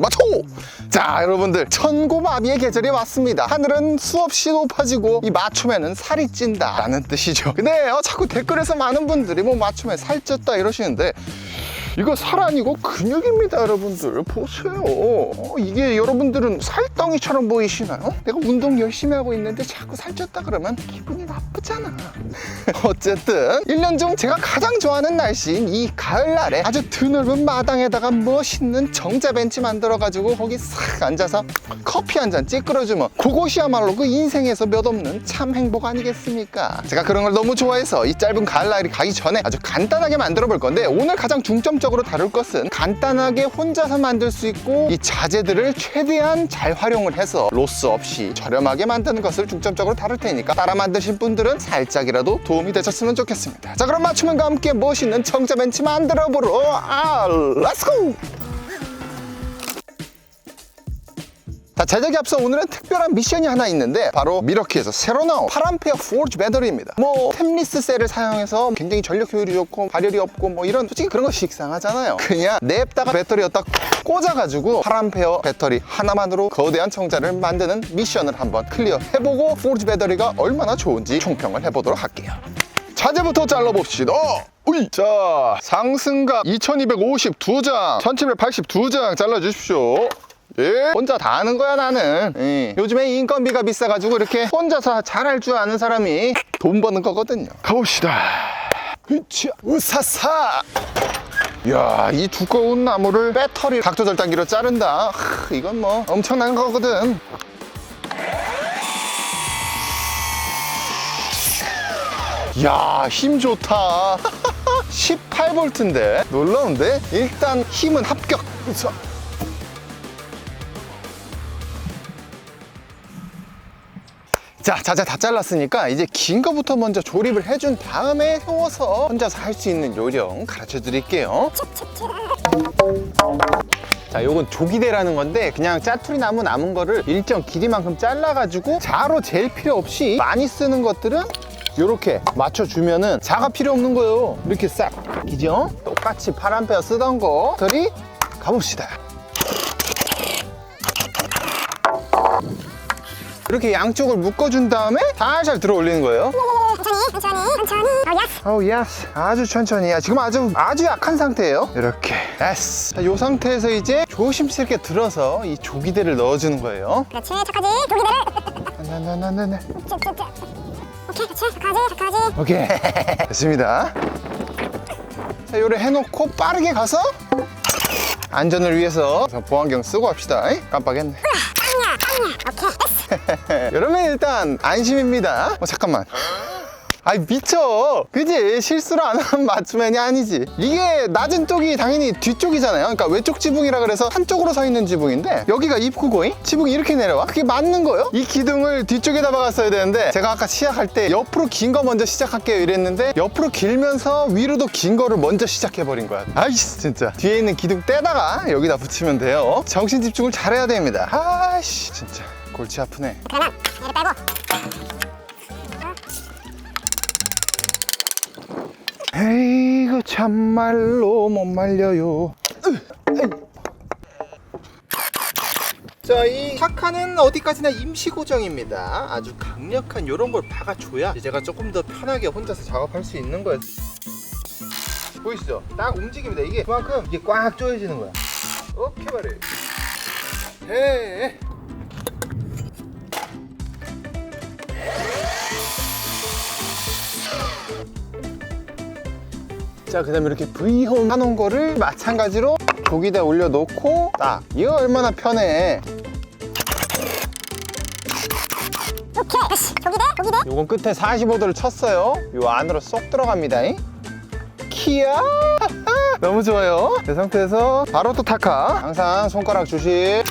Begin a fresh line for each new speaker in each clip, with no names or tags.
맞춰! 자 여러분들 천고마비의 계절이 왔습니다 하늘은 수없이 높아지고 이 맞춤에는 살이 찐다 라는 뜻이죠 근데 어, 자꾸 댓글에서 많은 분들이 뭐 맞춤에 살쪘다 이러시는데 이거 살 아니고 근육입니다 여러분들 보세요 어, 이게 여러분들은 살덩이처럼 보이시나요? 내가 운동 열심히 하고 있는데 자꾸 살쪘다 그러면 기분이 나쁘잖아 어쨌든 1년 중 제가 가장 좋아하는 날씨인 이 가을날에 아주 드넓은 마당에다가 멋있는 정자 벤치 만들어가지고 거기 싹 앉아서 커피 한 잔 찌끄러주면 그곳이야말로 그 인생에서 몇 없는 참 행복 아니겠습니까? 제가 그런 걸 너무 좋아해서 이 짧은 가을날이 가기 전에 아주 간단하게 만들어 볼 건데 오늘 가장 중점적 으로 다룰 것은 간단하게 혼자서 만들 수 있고 이 자재들을 최대한 잘 활용을 해서 로스 없이 저렴하게 만드는 것을 중점적으로 다룰 테니까 따라 만드신 분들은 살짝이라도 도움이 되셨으면 좋겠습니다. 자 그럼 맞춤은과 함께 멋있는 청자 벤치 만들어 보러 아 렛츠고! 제작에 앞서 오늘은 특별한 미션이 하나 있는데 바로 미러키에서 새로 나온 8A 포르지 배터리입니다. 뭐 템리스 셀을 사용해서 굉장히 전력 효율이 좋고 발열이 없고 뭐 이런 솔직히 그런 거 식상하잖아요. 그냥 냅다가 배터리 였다 꽂아가지고 8A 배터리 하나만으로 거대한 청자를 만드는 미션을 한번 클리어 해보고 포르지 배터리가 얼마나 좋은지 총평을 해보도록 할게요. 자재부터 잘라봅시다. 우이. 자, 상승각 2252장, 1782장 잘라주십시오. 예? 혼자 다 하는 거야 나는. 예. 요즘에 인건비가 비싸가지고 이렇게 혼자서 잘할 줄 아는 사람이 돈 버는 거거든요. 가봅시다. 으쌰 우사사 이야 이 두꺼운 나무를 배터리 각도 절단기로 자른다. 하, 이건 뭐 엄청난 거거든. 이야 힘 좋다. 18V인데? 놀라운데? 일단 힘은 합격. 으쌰. 자, 자재 다 잘랐으니까 이제 긴 거부터 먼저 조립을 해준 다음에 세워서 혼자서 할 수 있는 요령 가르쳐 드릴게요. 자, 요건 조기대라는 건데 그냥 짜투리 나무 남은 거를 일정 길이만큼 잘라가지고 자로 잴 필요 없이 많이 쓰는 것들은 이렇게 맞춰주면은 자가 필요 없는 거예요. 이렇게 싹, 기죠? 똑같이 파란 페어 쓰던 거, 들이 가봅시다. 이렇게 양쪽을 묶어준 다음에 살살 들어 올리는 거예요.
천천히 천천히 천천히. 어 예스
오 예스 아주 천천히. 지금 아주 아주 약한 상태예요. 이렇게. 예스 자, 이 상태에서 이제 조심스럽게 들어서 이 조기대를 넣어주는 거예요.
그렇지 착하지. 도기대를.
나나나나나
쭉쭉쭉. 오케이 그렇지. 착하지 착하지.
오케이. 됐습니다. 자 요래 해놓고 빠르게 가서 안전을 위해서 보안경 쓰고 합시다. 이? 깜빡했네
빵야 빵야 오케이 됐어
여러분 일단 안심입니다. 어 잠깐만. 아이 미쳐. 그지? 실수를 안 하면 맞춤맨이 아니지. 이게 낮은 쪽이 당연히 뒤쪽이잖아요. 그러니까 외쪽 지붕이라 그래서 한쪽으로 서 있는 지붕인데 여기가 입구고 잉? 지붕이 이렇게 내려와? 그게 맞는 거예요? 이 기둥을 뒤쪽에다 박았어야 되는데 제가 아까 시작할 때 옆으로 긴 거 먼저 시작할게요 이랬는데 옆으로 길면서 위로도 긴 거를 먼저 시작해버린 거야. 아이씨 진짜. 뒤에 있는 기둥 떼다가 여기다 붙이면 돼요. 정신 집중을 잘해야 됩니다. 아이씨 진짜 골치 아프네
그러면 얘를 빼고
에이구 참말로 못 말려요 자, 이 타카는 어디까지나 임시 고정입니다. 아주 강력한 이런 걸 박아줘야 제가 조금 더 편하게 혼자서 작업할 수 있는 거예요. 보이시죠? 딱 움직입니다. 이게 그만큼 이게 꽉 조여지는 거야. 오케이 말이. 해. 자, 그 다음에 이렇게 V홈 하놓은 거를 마찬가지로 조기대 올려놓고 딱. 이거 얼마나 편해.
오케이 됐어 도기대 도기대
요건 끝에 45도를 쳤어요. 요 안으로 쏙 들어갑니다. 잉? 키야! 너무 좋아요. 이 상태에서 바로 또 타카. 항상 손가락 주시.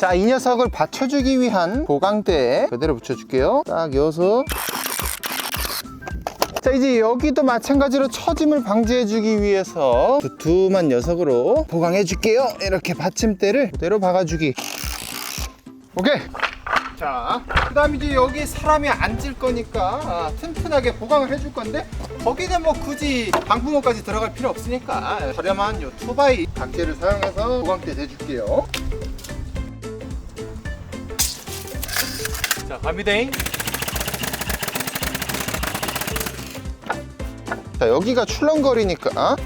자, 이 녀석을 받쳐주기 위한 보강대에 그대로 붙여줄게요. 딱 이어서 자 이제 여기도 마찬가지로 처짐을 방지해주기 위해서 두툼한 녀석으로 보강해줄게요 이렇게 받침대를 그대로 박아주기 오케이 자, 그 다음 이제 여기 사람이 앉을 거니까 아, 튼튼하게 보강을 해줄 건데 거기는 뭐 굳이 방부모까지 들어갈 필요 없으니까 저렴한 요 투바이 각재를 사용해서 보강대 대줄게요.
갑니다잉.
자, 여기가 출렁거리니까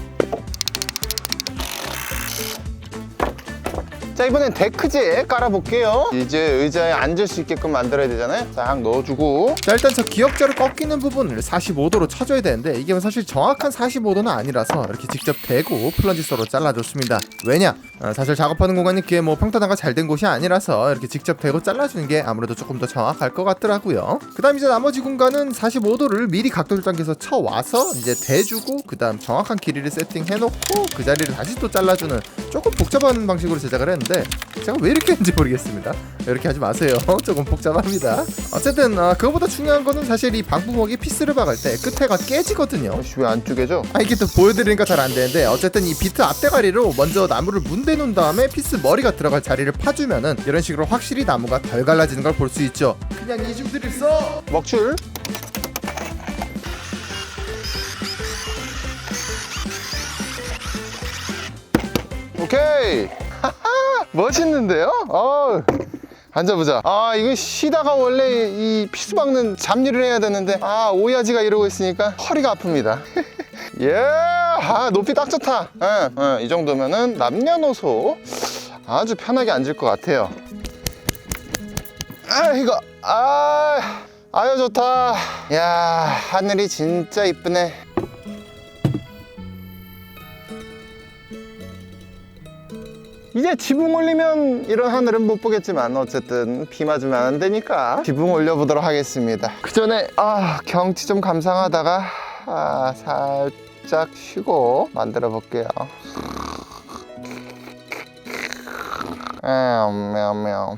자 이번엔 데크제 깔아볼게요. 이제 의자에 앉을 수 있게끔 만들어야 되잖아요. 싹 넣어주고.
자 일단 저 기역자로 꺾이는 부분을 45도로 쳐줘야 되는데 이게 사실 정확한 45도는 아니라서 이렇게 직접 대고 플런지서로 잘라줬습니다. 왜냐? 어, 사실 작업하는 공간이 이렇게 뭐 평탄화가 잘 된 곳이 아니라서 이렇게 직접 대고 잘라주는 게 아무래도 조금 더 정확할 것 같더라고요. 그 다음 이제 나머지 공간은 45도를 미리 각도 조정기에서 쳐와서 이제 대주고 그 다음 정확한 길이를 세팅해놓고 그 자리를 다시 또 잘라주는 조금 복잡한 방식으로 제작을 했는데 제가 왜 이렇게 했는지 모르겠습니다. 이렇게 하지 마세요. 조금 복잡합니다. 어쨌든 어, 그거보다 중요한 거는 사실 이 방부목이 피스를 박을 때 끝에가 깨지거든요.
왜 안 쪼개져?
아 이게 또 보여드리니까 잘 안 되는데 어쨌든 이 비트 앞대가리로 먼저 나무를 문대 놓은 다음에 피스 머리가 들어갈 자리를 파주면은 이런 식으로 확실히 나무가 덜 갈라지는 걸 볼 수 있죠. 그냥 이중 드릴 써!
먹줄 오케이 멋있는데요? 어 앉아보자. 아 이거 쉬다가 원래 이 피스 박는 잡일을 해야 되는데 아 오야지가 이러고 있으니까 허리가 아픕니다. 예, 아 높이 딱 좋다. 예, 예, 이 정도면은 남녀노소 아주 편하게 앉을 것 같아요. 아 이거 아 아유 좋다. 야 하늘이 진짜 이쁘네 이제 지붕 올리면 이런 하늘은 못 보겠지만 어쨌든 비 맞으면 안 되니까 지붕 올려보도록 하겠습니다. 그 전에 아 경치 좀 감상하다가 아 살짝 쉬고 만들어 볼게요. 음, 喵喵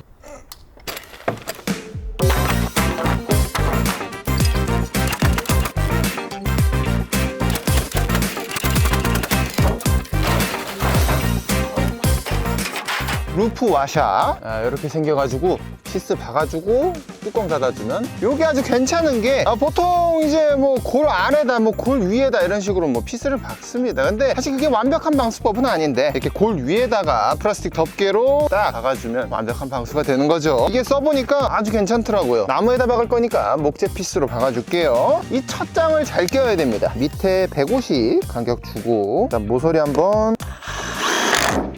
루프 와샤. 아, 이렇게 생겨가지고 피스 박아주고 뚜껑 닫아주면 이게 아주 괜찮은 게 아, 보통 이제 뭐 골 안에다 뭐 골 위에다 이런 식으로 뭐 피스를 박습니다. 근데 사실 그게 완벽한 방수법은 아닌데 이렇게 골 위에다가 플라스틱 덮개로 딱 박아주면 완벽한 방수가 되는 거죠. 이게 써보니까 아주 괜찮더라고요. 나무에다 박을 거니까 목재 피스로 박아줄게요. 이 첫 장을 잘 껴야 됩니다. 밑에 150 간격 주고 일단 모서리 한번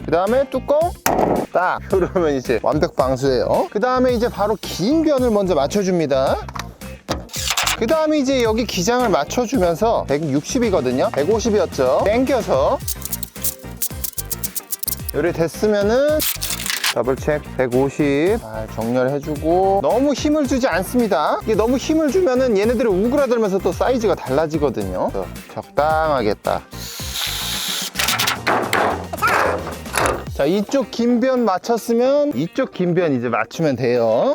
그 다음에 뚜껑 딱 그러면 이제 완벽 방수예요. 그 다음에 이제 바로 긴 변을 먼저 맞춰줍니다. 그 다음에 이제 여기 기장을 맞춰주면서 160이거든요. 150이었죠. 땡겨서 요리 됐으면은 더블 체크 150 잘 정렬해주고. 너무 힘을 주지 않습니다. 이게 너무 힘을 주면은 얘네들이 우그라들면서 또 사이즈가 달라지거든요. 딱 자 이쪽 긴 변 맞췄으면 이쪽 긴 변 이제 맞추면 돼요.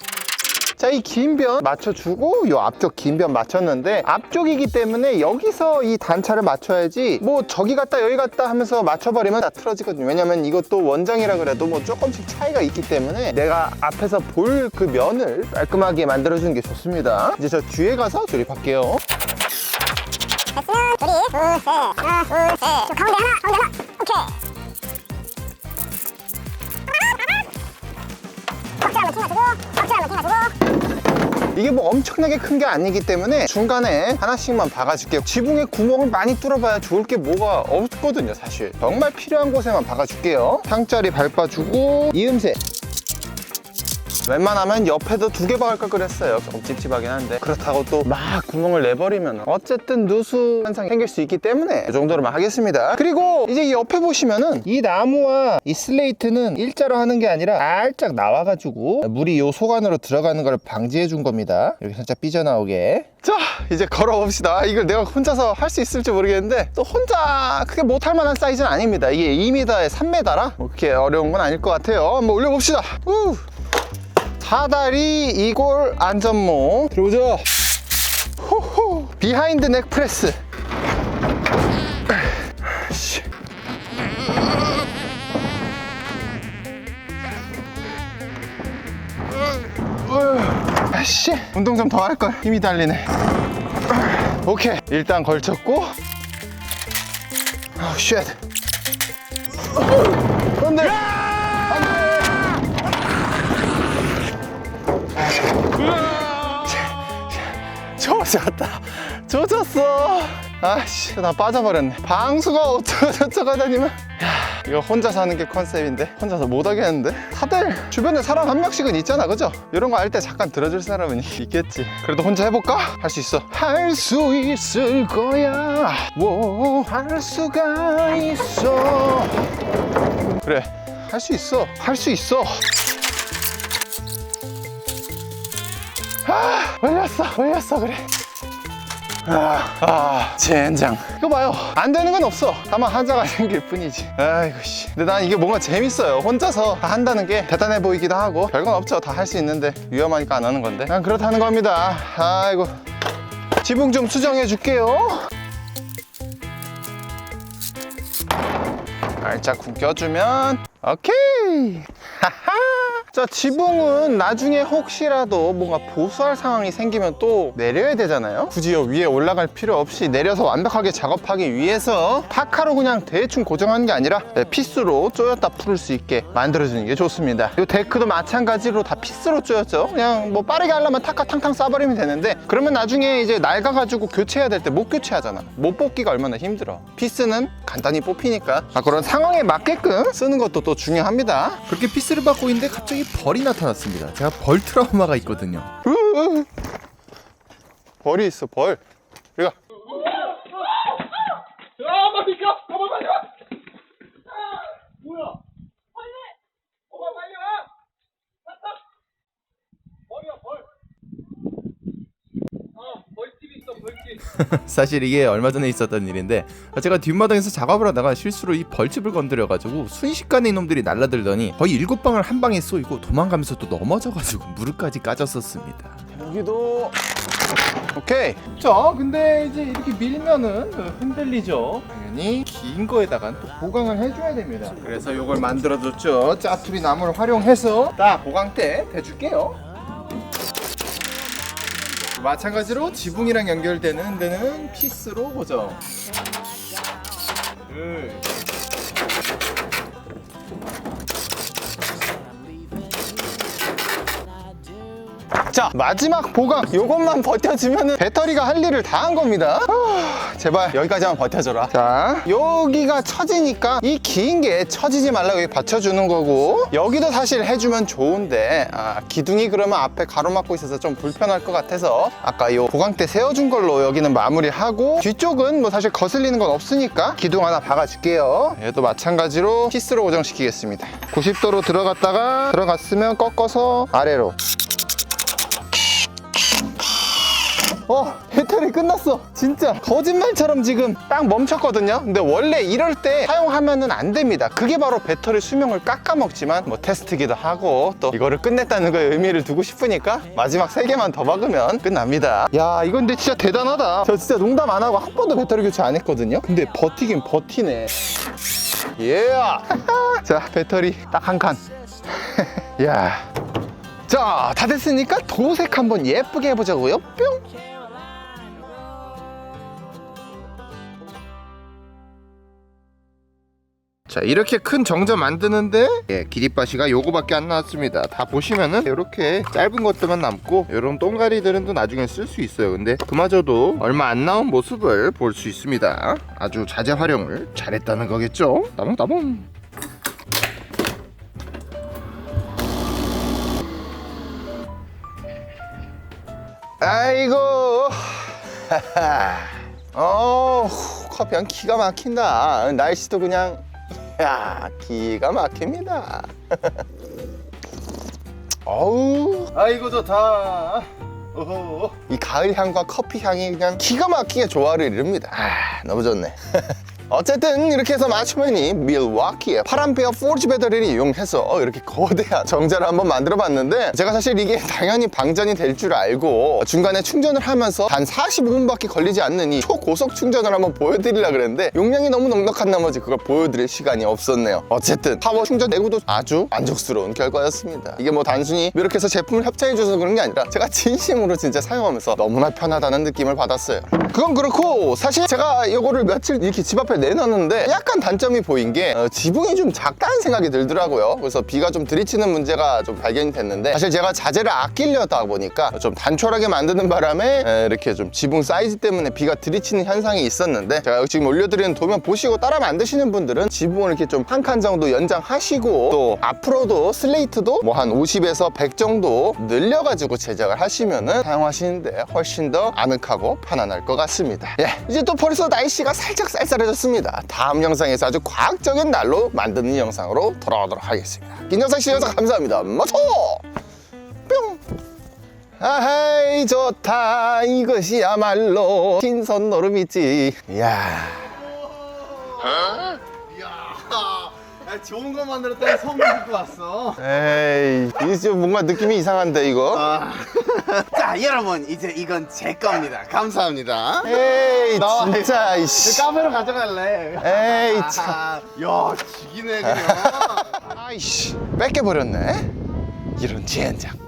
자 이 긴 변 맞춰주고 요 앞쪽 긴 변 맞췄는데 앞쪽이기 때문에 여기서 이 단차를 맞춰야지 뭐 저기 갔다 여기 갔다 하면서 맞춰버리면 다 틀어지거든요. 왜냐면 이것도 원장이라 그래도 뭐 조금씩 차이가 있기 때문에 내가 앞에서 볼 그 면을 깔끔하게 만들어주는 게 좋습니다. 이제 저 뒤에 가서 조립할게요.
됐으면 둘이 둘셋. 하나 둘셋. 가운데 하나 가운데 하나 덕질 한번 튕겨주고 덕질 한번 튕겨주고.
이게 뭐 엄청나게 큰 게 아니기 때문에 중간에 하나씩만 박아줄게요. 지붕에 구멍을 많이 뚫어봐야 좋을 게 뭐가 없거든요 사실. 정말 필요한 곳에만 박아줄게요. 상자리 밟아주고 이음새 웬만하면 옆에도 두 개 박을까 그랬어요. 좀 찝찝하긴 한데. 그렇다고 또 막 구멍을 내버리면 어쨌든 누수 현상이 생길 수 있기 때문에 이 정도로만 하겠습니다. 그리고 이제 이 옆에 보시면은 이 나무와 이 슬레이트는 일자로 하는 게 아니라 살짝 나와가지고 물이 요 속 안으로 들어가는 걸 방지해 준 겁니다. 이렇게 살짝 삐져나오게. 자 이제 걸어봅시다. 이걸 내가 혼자서 할 수 있을지 모르겠는데 또 혼자 크게 못할 만한 사이즈는 아닙니다. 이게 2m에 3m라? 뭐 그렇게 어려운 건 아닐 것 같아요. 한번 올려봅시다. 우! 사다리 이골 안전모 들어오죠 호호 비하인드 넥 프레스. 아씨 운동 좀 더 할걸 힘이 달리네 오케이 일단 걸쳤고 아우 쉣 안돼 젖었다. 젖었어. 아씨 나 빠져버렸네. 방수가 어쩌고 저쩌고 하다니만. 야 이거 혼자 사는 게 컨셉인데? 혼자서 못 하겠는데? 다들 주변에 사람 한 명씩은 있잖아 그죠? 이런 거 할 때 잠깐 들어줄 사람은 있겠지. 그래도 혼자 해볼까? 할 수 있어. 할 수 있을 거야. 뭐할 수가 있어. 그래 할 수 있어. 할 수 있어. 아 걸렸어 걸렸어 그래 아, 아, 젠장. 이거 봐요. 안 되는 건 없어. 다만 한자가 생길 뿐이지. 아이고, 씨. 근데 난 이게 뭔가 재밌어요. 혼자서 다 한다는 게 대단해 보이기도 하고. 별건 없죠. 다 할 수 있는데. 위험하니까 안 하는 건데. 난 그렇다는 겁니다. 아이고. 지붕 좀 수정해 줄게요. 살짝 굽겨주면 오케이 자 지붕은 나중에 혹시라도 뭔가 보수할 상황이 생기면 또 내려야 되잖아요? 굳이 요 위에 올라갈 필요 없이 내려서 완벽하게 작업하기 위해서 파카로 그냥 대충 고정하는 게 아니라 네, 피스로 쪼였다 풀을 수 있게 만들어주는 게 좋습니다. 이 데크도 마찬가지로 다 피스로 쪼였죠? 그냥 뭐 빠르게 하려면 타카 탕탕 싸버리면 되는데 그러면 나중에 이제 낡아가지고 교체해야 될 때 못 교체하잖아. 못 뽑기가 얼마나 힘들어. 피스는 간단히 뽑히니까. 아, 그런 상황에 맞게끔 쓰는 것도 또 중요합니다.
그렇게 피스 를 받고 있는데 갑자기 벌이 나타났습니다. 제가 벌 트라우마가 있거든요.
벌이 있어 벌 우리가
아, 빨리 가! 어머, 빨리 와! 아, 뭐야? 빨리! 어머, 빨리 와! 왔다! 벌이야, 벌! 어, 벌집 있어, 벌집.
사실 이게 얼마 전에 있었던 일인데 제가 뒷마당에서 작업을 하다가 실수로 이 벌집을 건드려가지고 순식간에 이놈들이 날라들더니 거의 일곱 방을 한 방에 쏘이고 도망가면서 또 넘어져가지고 무릎까지 까졌었습니다.
여기도 오케이
자, 근데 이제 이렇게 밀면은 흔들리죠. 당연히 긴 거에다가 또 보강을 해줘야 됩니다.
그래서 이걸 만들어줬죠 짜투리 나무를 활용해서 딱 보강대 대줄게요
마찬가지로 지붕이랑 연결되는 데는 피스로 고정. 둘.
자 마지막 보강 요것만 버텨주면 배터리가 할 일을 다 한 겁니다. 아, 제발 여기까지만 버텨줘라. 자 여기가 처지니까 이 긴 게 처지지 말라고 여기 받쳐주는 거고 여기도 사실 해주면 좋은데 아, 기둥이 그러면 앞에 가로막고 있어서 좀 불편할 것 같아서 아까 요 보강대 세워준 걸로 여기는 마무리하고 뒤쪽은 뭐 사실 거슬리는 건 없으니까 기둥 하나 박아줄게요. 얘도 마찬가지로 피스로 고정시키겠습니다. 90도로 들어갔다가 들어갔으면 꺾어서 아래로 어 배터리 끝났어. 진짜. 거짓말처럼 지금 딱 멈췄거든요. 근데 원래 이럴 때 사용하면은 안 됩니다. 그게 바로 배터리 수명을 깎아먹지만 뭐 테스트기도 하고 또 이거를 끝냈다는 거에 의미를 두고 싶으니까 마지막 세개만더 박으면 끝납니다. 야 이건 근데 진짜 대단하다. 저 진짜 농담 안 하고 한 번도 배터리 교체 안 했거든요. 근데 버티긴 버티네. 예! 자 배터리 딱 한칸. 야. 자, 다 됐으니까 도색 한번 예쁘게 해보자고요. 뿅! 자, 이렇게 큰 정자 만드는데 예, 기립바시가 요거밖에 안 나왔습니다. 다 보시면은 이렇게 짧은 것들만 남고 이런 똥가리들은 또 나중에 쓸 수 있어요. 근데 그마저도 얼마 안 나온 모습을 볼 수 있습니다. 아주 자재 활용을 잘했다는 거겠죠? 따봉. 아이고 어 커피 한 기가 막힌다 날씨도 그냥 야 기가 막힙니다. 어우. 아이고 좋다. 오호. 이 가을 향과 커피 향이 그냥 기가 막히게 조화를 이룹니다. 아 너무 좋네 어쨌든 이렇게 해서 마추맨이 밀와키의 파란페어 포지 배터리를 이용해서 이렇게 거대한 정자를 한번 만들어 봤는데 제가 사실 이게 당연히 방전이 될 줄 알고 중간에 충전을 하면서 단 45분밖에 걸리지 않는 이 초고속 충전을 한번 보여드리려 그랬는데 용량이 너무 넉넉한 나머지 그걸 보여드릴 시간이 없었네요. 어쨌든 파워 충전 내구도 아주 만족스러운 결과였습니다. 이게 뭐 단순히 이렇게 해서 제품을 협찬해 줘서 그런 게 아니라 제가 진심으로 진짜 사용하면서 너무나 편하다는 느낌을 받았어요. 그건 그렇고 사실 제가 이거를 며칠 이렇게 집 앞에 내놨는데 약간 단점이 보인 게 어, 지붕이 좀 작다는 생각이 들더라고요 그래서 비가 좀 들이치는 문제가 좀 발견이 됐는데 사실 제가 자재를 아끼려다 보니까 좀 단촐하게 만드는 바람에 에, 이렇게 좀 지붕 사이즈 때문에 비가 들이치는 현상이 있었는데 제가 지금 올려드리는 도면 보시고 따라 만드시는 분들은 지붕을 이렇게 좀 한 칸 정도 연장하시고 또 앞으로도 슬레이트도 뭐 한 50에서 100 정도 늘려가지고 제작을 하시면은 사용하시는데 훨씬 더 아늑하고 편안할 것 같습니다. 예, 이제 또 벌써 날씨가 살짝 쌀쌀해졌 습니다. 다음 영상에서 아주 과학적인 날로 만드는 영상으로 돌아오도록 하겠습니다. 긴 영상 시청해주셔서 감사합니다. 마토! 뿅! 아하이 좋다 이것이야말로 신선 노름이지 이야
좋은 거 만들었더니 소문 듣고 왔어.
에이 이게 좀 뭔가 느낌이 이상한데 이거?
자 여러분 이제 이건 제 겁니다. 감사합니다.
에이 진짜 이씨.
카메라 가져갈래.
에이 참.
야 죽이네 그냥.
아이씨 뺏겨버렸네. 이런 젠장